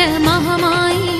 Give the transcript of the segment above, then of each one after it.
şehmahmai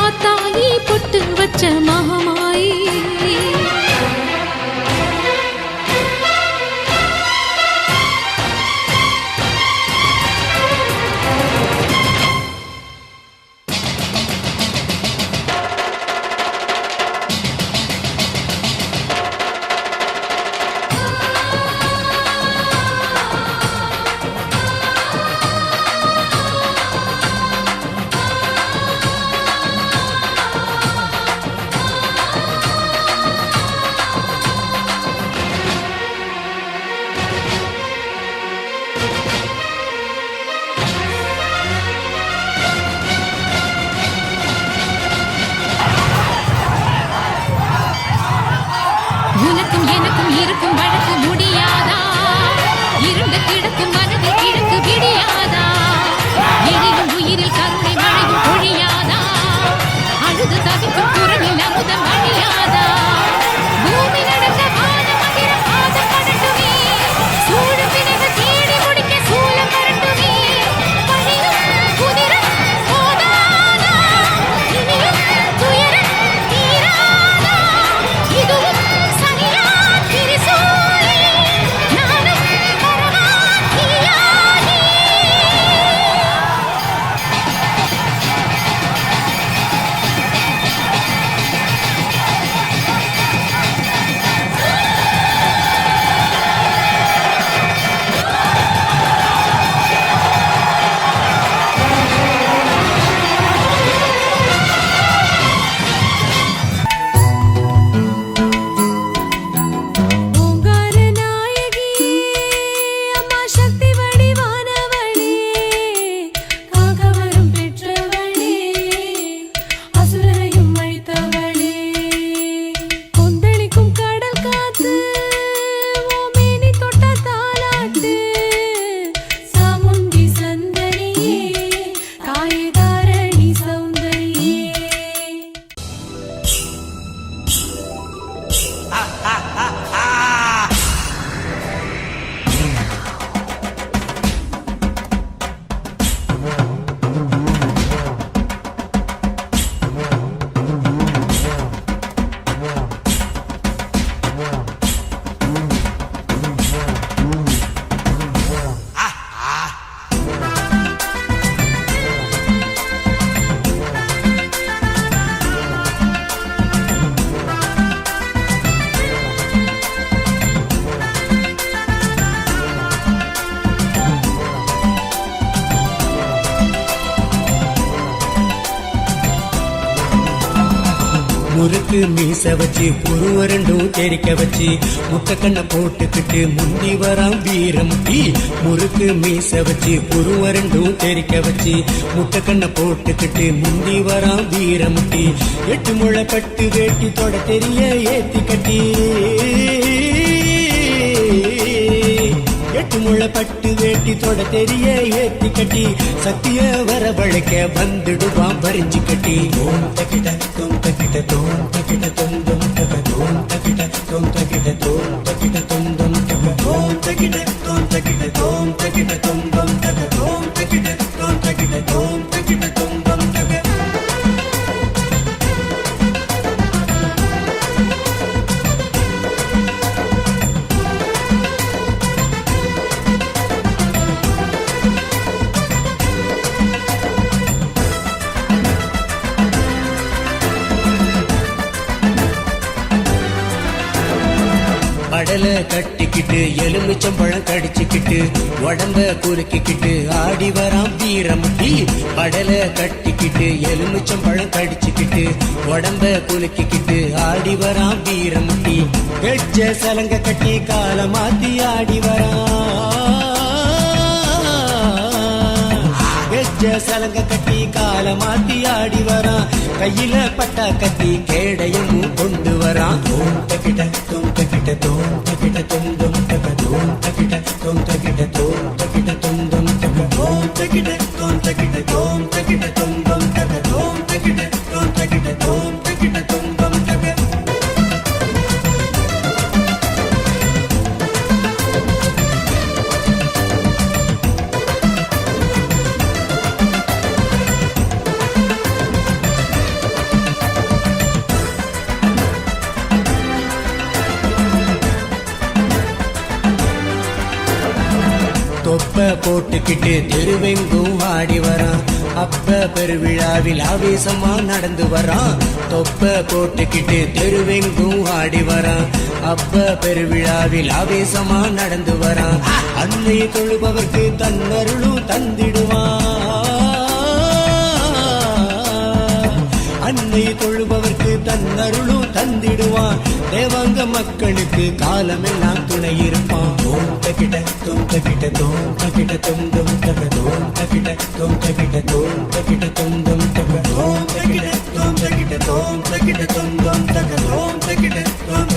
உனக்கும் எனக்கும் இருக்கும் வழக்கு முடியாதா? இருண்ட கிடக்கும் மனதில் கிடக்கு விடியாதா? முறுக்கு மீச வச்சு புருவ ரெண்டும் தெரிக்க வச்சு முட்டை கண்ணை போட்டுக்கிட்டு முந்தி வரான் வீரமுட்டி. முறுக்கு மீச வச்சு புருவ ரெண்டும் தெரிக்க வச்சு முட்டை கண்ணை போட்டுக்கிட்டு முந்தி வரான் வீரமுட்டி. எட்டு முளை பட்டு வேட்டி தொட தெரிய ஏத்தி கட்டி. எட்டு முளை பட்டு தொட தெரிய ஏத்தி கட்டி சத்திய வரவழைக்க வந்துடுவான் பறிஞ்சு கட்டி. ஓம் தகிட தோம் தகிட தோம் தகிட தொந்தம் தக தோம் தகிட தோம் தகிட தோம் தகிட தொந்தம் தக. தோம் தகிட தோம் தகிட தோம் தகிட தொந்தம் எலுமிச்சம் பழம் கடிச்சுக்கிட்டு உடம்ப குறுக்கிக்கிட்டு ஆடி வரான் வீரமுட்டி படலை கட்டிக்கிட்டு எலுமிச்சம் பழம் கடிச்சுக்கிட்டு உடம்ப குலுக்கிக்கிட்டு ஆடி வரான் வீரமுட்டி வெச்ச சலங்க கட்டி கால மாத்தி ஆடி வரான் வெச்ச சலங்க கட்டி கால மாத்தி ஆடி வரான் கையில பட்டா கத்தி கேடையும் கொண்டு வரான் தோண்ட கிட்ட தோண்ட கிட்ட தோண்ட கிட்ட தொந்தும் போட்டுக்கிட்டு தெருவெங்கும் ஆடி வரான். அப்ப பெருவிழாவில் ஆவேசமா நடந்து வரான். தொப்ப போட்டுக்கிட்டு தெருவெங்கும் ஆடி வரான். அப்ப பெருவிழாவில் ஆவேசமா நடந்து வரான். அன்னை தொழுபவர்க்கு தன்னருளும் தந்திடுவான். அன்னை தொழுபவர்க்கு தன்னருளும் தந்திடுவான். தேவாங்க மக்களுக்கு காலமெல்லாம் துணை இருப்பான் ஓம் தகிட தோம் தகிட தோம் தகிட தொந்தம் தக தோம் தகிட தோம் தகிட தோம் தகிட தொந்தம் தக தோம் தகிட தோம் தகிட தோம் தகிட தொந்தம் தக தோம் தகிட தோம் தகிட தோம்